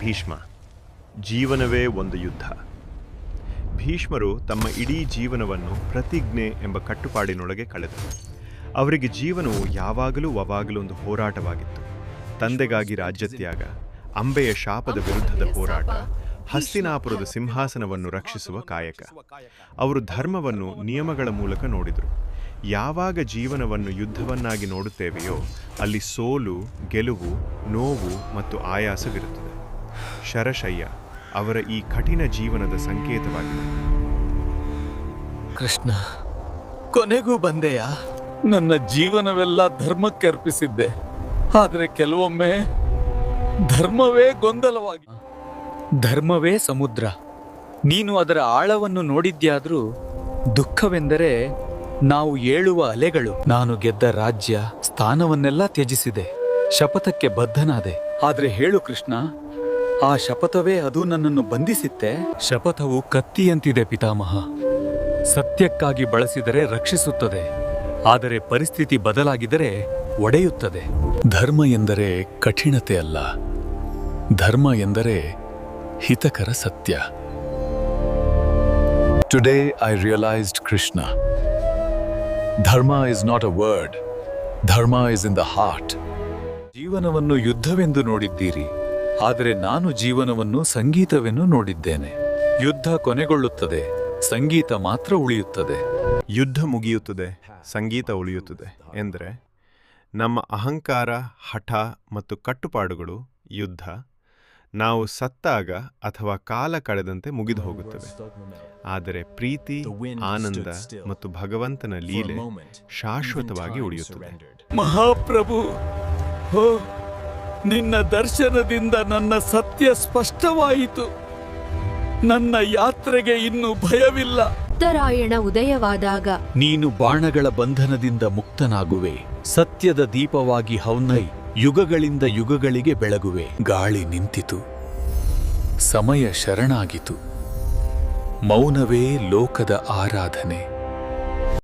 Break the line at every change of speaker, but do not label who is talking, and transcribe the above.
ಭೀಷ್ಮ. ಜೀವನವೇ ಒಂದು ಯುದ್ಧ. ಭೀಷ್ಮರು ತಮ್ಮ ಇಡೀ ಜೀವನವನ್ನು ಪ್ರತಿಜ್ಞೆ ಎಂಬ ಕಟ್ಟುಪಾಡಿನೊಳಗೆ ಕಳೆದರು. ಅವರಿಗೆ ಜೀವನವು ಯಾವಾಗಲೂ ಅವಾಗಲೂ ಒಂದು ಹೋರಾಟವಾಗಿತ್ತು. ತಂದೆಗಾಗಿ ರಾಜ್ಯತ್ಯಾಗ, ಅಂಬೆಯ ಶಾಪದ ವಿರುದ್ಧದ ಹೋರಾಟ, ಹಸ್ತಿನಾಪುರದ ಸಿಂಹಾಸನವನ್ನು ರಕ್ಷಿಸುವ ಕಾಯಕ. ಅವರು ಧರ್ಮವನ್ನು ನಿಯಮಗಳ ಮೂಲಕ ನೋಡಿದರು. ಯಾವಾಗ ಜೀವನವನ್ನು ಯುದ್ಧವನ್ನಾಗಿ ನೋಡುತ್ತೇವೆಯೋ ಅಲ್ಲಿ ಸೋಲು, ಗೆಲುವು, ನೋವು ಮತ್ತು ಆಯಾಸವಿರುತ್ತದೆ. ಶರಶಯ್ಯ ಅವರ ಈ ಕಠಿಣ ಜೀವನದ ಸಂಕೇತವಾಗಿದೆ.
ಕೃಷ್ಣ ಕೊನೆಗೂ ಬಂದೆಯಾ? ನನ್ನ ಜೀವನವೆಲ್ಲ ಧರ್ಮಕ್ಕೆ ಅರ್ಪಿಸಿದ್ದೆ. ಆದರೆ ಕೆಲವೊಮ್ಮೆ ಧರ್ಮವೇ ಗೊಂದಲವಾಗಿ. ಧರ್ಮವೇ ಸಮುದ್ರ. ನೀನು ಅದರ ಆಳವನ್ನು ನೋಡಿದ್ಯಾದರೂ ದುಃಖವೆಂದರೆ ನಾವು ಏಳುವ ಅಲೆಗಳು. ನಾನು ಗೆದ್ದ ರಾಜ್ಯ ಸ್ಥಾನವನ್ನೆಲ್ಲ ತ್ಯಜಿಸಿದೆ. ಶಪಥಕ್ಕೆ ಬದ್ಧನಾದೆ. ಆದ್ರೆ ಹೇಳು ಕೃಷ್ಣ ಆ ಶಪಥವೇ ಅದು ನನ್ನನ್ನು ಬಂಧಿಸಿತ್ತೆ. ಶಪಥವು ಕತ್ತಿಯಂತಿದೆ ಪಿತಾಮಹ. ಸತ್ಯಕ್ಕಾಗಿ ಬಳಸಿದರೆ ರಕ್ಷಿಸುತ್ತದೆ. ಆದರೆ ಪರಿಸ್ಥಿತಿ ಬದಲಾಗಿದರೆ ಒಡೆಯುತ್ತದೆ. ಧರ್ಮ ಎಂದರೆ ಕಠಿಣತೆ ಅಲ್ಲ. ಧರ್ಮ ಎಂದರೆ ಹಿತಕರ ಸತ್ಯ. Today I realised Krishna dharma is not a word dharma is in the heart ಜೀವನವನ್ನು ಯುದ್ಧವೆಂದು ನೋಡಿದ್ದೀರಿ. ಆದರೆ ನಾನು ಜೀವನವನ್ನು ಸಂಗೀತವೆಂದು ನೋಡಿದ್ದೇನೆ. ಯುದ್ಧ ಕೊನೆಗೊಳ್ಳುತ್ತದೆ ಸಂಗೀತ ಮಾತ್ರ ಉಳಿಯುತ್ತದೆ.
ಯುದ್ಧ ಮುಗಿಯುತ್ತದೆ ಸಂಗೀತ ಉಳಿಯುತ್ತದೆ ಎಂದರೆ ನಮ್ಮ ಅಹಂಕಾರ ಹಠ ಮತ್ತು ಕಟ್ಟುಪಾಡುಗಳು ಯುದ್ಧ ನಾವು ಸತ್ತಾಗ ಅಥವಾ ಕಾಲ ಕಳೆದಂತೆ ಮುಗಿದು ಹೋಗುತ್ತವೆ. ಆದರೆ ಪ್ರೀತಿ ಆನಂದ ಮತ್ತು ಭಗವಂತನ ಲೀಲೆ ಶಾಶ್ವತವಾಗಿ ಉಳಿಯುತ್ತದೆ.
ಮಹಾಪ್ರಭು ಹೋ ನಿನ್ನ ದರ್ಶನದಿಂದ ನನ್ನ ಸತ್ಯ ಸ್ಪಷ್ಟವಾಯಿತು. ನನ್ನ ಯಾತ್ರೆಗೆ ಇನ್ನು ಭಯವಿಲ್ಲ.
ಉತ್ತರಾಯಣ ಉದಯವಾದಾಗ
ನೀನು ಬಾಣಗಳ ಬಂಧನದಿಂದ ಮುಕ್ತನಾಗುವೆ. ಸತ್ಯದ ದೀಪವಾಗಿ ಹೌನೈ ಯುಗಗಳಿಂದ ಯುಗಗಳಿಗೆ ಬೆಳಗುವೆ. ಗಾಳಿ ನಿಂತಿತು. ಸಮಯ ಶರಣಾಗಿತು. ಮೌನವೇ ಲೋಕದ ಆರಾಧನೆ.